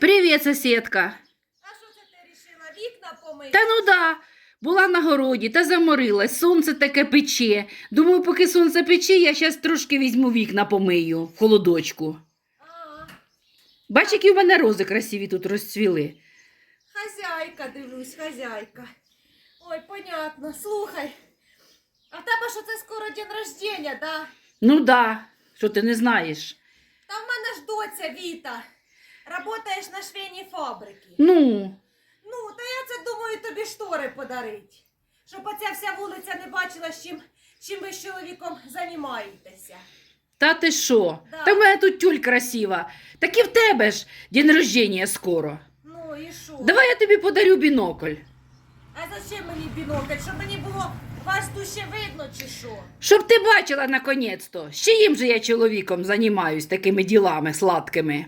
привіт. Сусідка. А що це ти рішила? Вікна помити? Та ну да. Була на городі та заморилась, сонце таке пече. Думаю, поки сонце пече, я зараз трошки візьму вікна помию в холодочку. А, Бач, які в мене рози красиві тут розцвіли. хазяйка, дивлюсь, хазяйка. Ой, понятно. Слухай. А в тебе що це скоро день рождення, да? Ну да, що ти не знаєш. Та в мене ж доця Віта. Работаєш на швейній фабриці. Ну, Ну, та я це думаю тобі штори подарить. Щоб оця вся вулиця не бачила, з чим, чим ви з чоловіком займаєтеся. та ти що? Да. Та в мене тут тюль красива. Так і в тебе ж день рождення скоро. Ну і що? Давай я тобі подарю бінокль. А зачем мені бінокль? Щоб мені було вас дужче видно чи що? Щоб ти бачила наконець-то, з чиїм же я чоловіком займаюсь такими ділами сладкими.